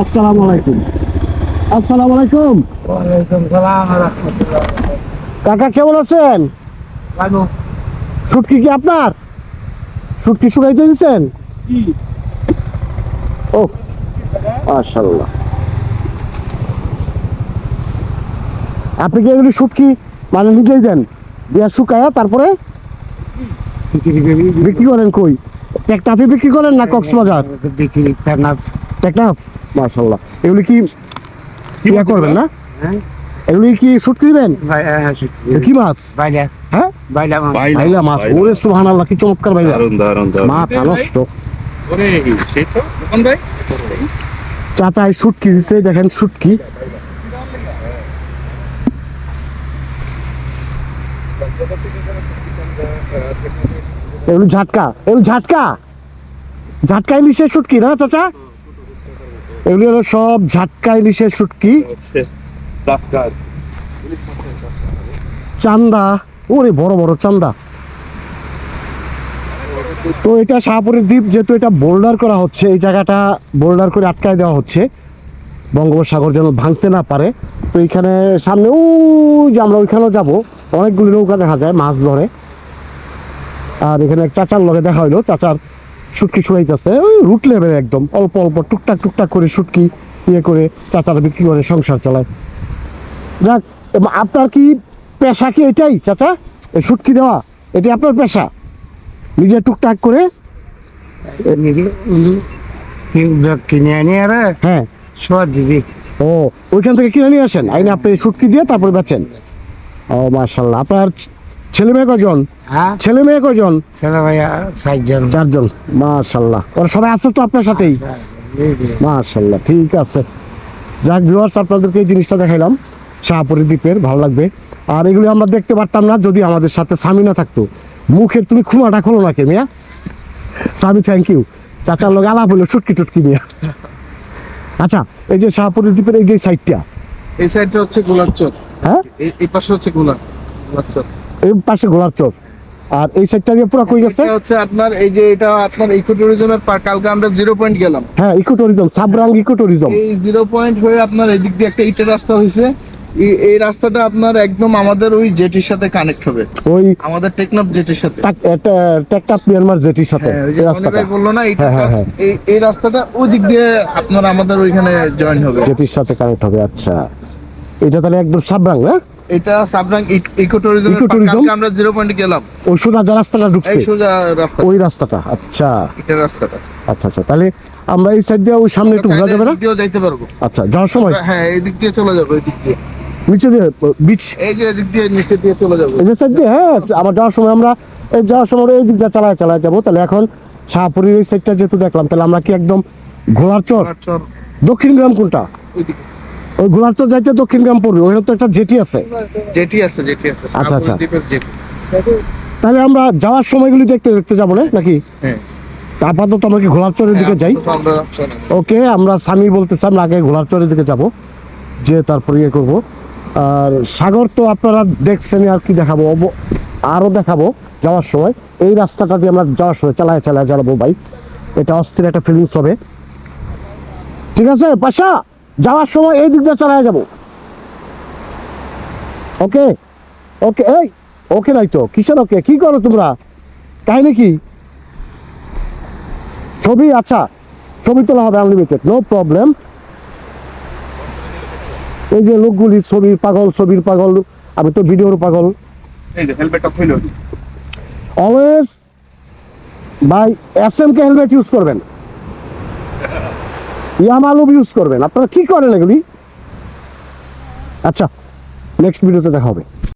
আসসালামু আলাইকুম। আসসালামু আলাইকুম। ওয়ালাইকুম সালাম রাহমাতুল্লাহ। কাকা কেমন আছেন? ভালো। শুটকি কি আপনার? শুটকি শুকাইতে দিচ্ছেন ও মাশাল্লাহ আপনি কি এগুলি শুটকি মানে নিজেই দেন? দিয়া শুকায়া তারপরে বিক্রি করেন কই? টেকটাফে বিক্রি করেন না কক্সবাজার? বিক্রি থানাফ টেকনাফ? মাশাল্লাহ এগুলি কি ইয়া করবেন না? হ্যাঁ। এগুলি কি শুটকি দিবেন ভাই হ্যাঁ কি মাছ? বাইলা হ্যাঁ? বাইলা মাছ। বাইলা, ভাইলা মাছ। ওরে সুবহানাল্লাহ কি চমৎকার মাথা নষ্ট। ওরে সেই তো দোকান ভাই। চাচাই শুটকি দিছে দেখেন শুটকি এগুলো ঝাটকা এগুলো ঝাটকা। ঝাটকা ইলিশের শুটকি না চাচা? এগুলো হলো সব ঝাটকা ইলিশের শুটকি। চান্দা। ওরে বড় বড় চান্দা। তো এটা শাহপুরের দ্বীপ যেহেতু এটা বোল্ডার করা হচ্ছে এই জায়গাটা বোল্ডার করে আটকায় দেওয়া হচ্ছে। বঙ্গোপসাগর যেন ভাঙতে না পারে। তো এইখানে সামনে ও যে আমরা ওইখানেও যাব। অনেকগুলি নৌকা দেখা যায় মাছ ধরে। আর এখানে এক চাচার লগে দেখা হইল। চাচার শুটকি শুকাইতেছে ওই রুট লেভেল একদম। অল্প অল্প, টুকটাক টুকটাক করে শুটকি ইয়ে করে চাচারা বিক্রি করে, সংসার চালায়। যাক আপনার কি পেশা কি এটাই, চাচা? এই শুটকি দেওয়া, এটি আপনার পেশা? নিজে টুকটাক করে? কিনে আনি আর হ্যাঁ। সব দিদি ও, ওইখান থেকে কিনে নিয়ে আসেন? আইনে আপনি শুটকি দিয়ে তারপরে বেচেন। ও মার্শাল্লাহ আপনার ছেলে মেয়ে কজন হ্যাঁ। ছেলে মেয়ে কজন ছেলে ভাইয়া সাতজন চারজন। মার্শাল্লাহ ওরা সবাই আছে তো আপনার সাথেই? যে, ঠিক আছে। যাক ভিউয়ার্স আপনাদেরকে এই জিনিসটা দেখাইলাম। শাহপুরি দ্বীপের ভালো লাগবে। আর এগুলি আমরা দেখতে পারতাম না যদি আমাদের সাথে স্বামী না থাকতো। মুখের তুমি খুমাটা খোলো না কে মিয়া? স্বামী থ্যাংক ইউ চাচার লোক আলাপ হলো সুটকি টুটকি মিয়া। আচ্ছা এই যে শাহপুরি দ্বীপের এই যে সাইডটা এই সাইডটা হচ্ছে গোলার চর হ্যাঁ? এই পাশে হচ্ছে গোলা গোলার চর এই পাশে ঘোড়ার চর। আর এই সাইডটা দিয়ে পুরো কই গেছে? এটা হচ্ছে আপনার এই যে এটা আপনার ইকো ট্যুরিজমের পার্ক কালকে আমরা জিরো পয়েন্ট গেলাম। হ্যাঁ eco tourism Sabrang eco tourism এই জিরো পয়েন্ট হয়ে আপনার এদিক দিয়ে একটা ইটের রাস্তা হয়েছে। এই- রাস্তাটা আপনার একদম আমাদের ওই জেটির সাথে কানেক্ট হবে। ওই আমাদের টেকনাফ জেটির সাথে। টেকটাপ মিয়ানমার জেটির সাথে হ্যাঁ রাস্তাটা। বলল না হ্যাঁ, হ্যাঁ। এই এই রাস্তাটা ওই দিক দিয়ে আপনার আমাদের ওইখানে জয়েন হবে। জেটির সাথে কানেক্ট হবে আচ্ছা। এটা তাহলে একদম সাবরাং না? এটা সাবরাং ইকো ট্যুরিজমের? কালকে আমরা জিরো পয়েন্টে গেলাম। ওই সোজা রাস্তাটা ঢুকছে? সোজা রাস্তা ওই রাস্তাটা আচ্ছা। ইটের রাস্তাটা। আচ্ছা আচ্ছা তাহলে আমরা এই সাইড দিয়ে ওই সামনে একটু ঘোরা যাবে না? দিয়েও যাইতে পারব। আচ্ছা যাওয়ার সময়? হ্যাঁ এই দিক দিয়ে চলে যাব এই দিক দিয়ে। নিচে দিয়ে বিচ এই যে দিয়ে নিচে দিয়ে চলে যাব। এই যে সাইড দিয়ে? হ্যাঁ আবার যাওয়ার সময় আমরা এই যাওয়ার সময় এই দিক দিয়ে চালায় চালায় যাব। তাহলে এখন শাহপুরের এই সাইডটা যেহেতু দেখলাম তাহলে আমরা কি একদম ঘোড়ার চর। দক্ষিণ গ্রাম কোনটা? ওইদিকে। ওই ঘোড়ার চর যাইতে দক্ষিণ গ্রাম পড়বে ওখানে তো একটা জেটি আছে। জেটি আছে জেটি আছে আচ্ছা, আচ্ছা। তাহলে আমরা যাওয়ার সময়গুলি দেখতে দেখতে যাব না নাকি? হ্যাঁ। আপাতত আমরা কি দিকে যাই? ওকে আমরা স্বামী বলতেছি আমরা আগে দিকে যাব যে তারপরে ইয়ে করব। আর সাগর তো আপনারা দেখছেন আর কি দেখাবো? আরও দেখাবো যাওয়ার সময়। এই রাস্তাটা দিয়ে আমরা যাওয়ার সময় চালায় চালায় চালাবো বাইক এটা অস্থির একটা ফিলিংস হবে। ঠিক আছে পাশা! যাওয়ার সময় এই দিক দিয়ে চালায় যাব। ওকে? ওকে এই ওকে নাই তো কিসের ওকে? কি করো তোমরা? কাহিনী কি? ছবি? আচ্ছা ছবি তোলা হবে আনলিমিটেড নো প্রবলেম এই যে লোকগুলি ছবির পাগল ছবির পাগল আমি তো ভিডিওর পাগল। এই যে হেলমেটটা always buy S M K helmet use করবেন। ইয়ামালুব ইউজ করবেন। আপনারা কি করেন এগুলি? আচ্ছা নেক্সট ভিডিওতে দেখা হবে।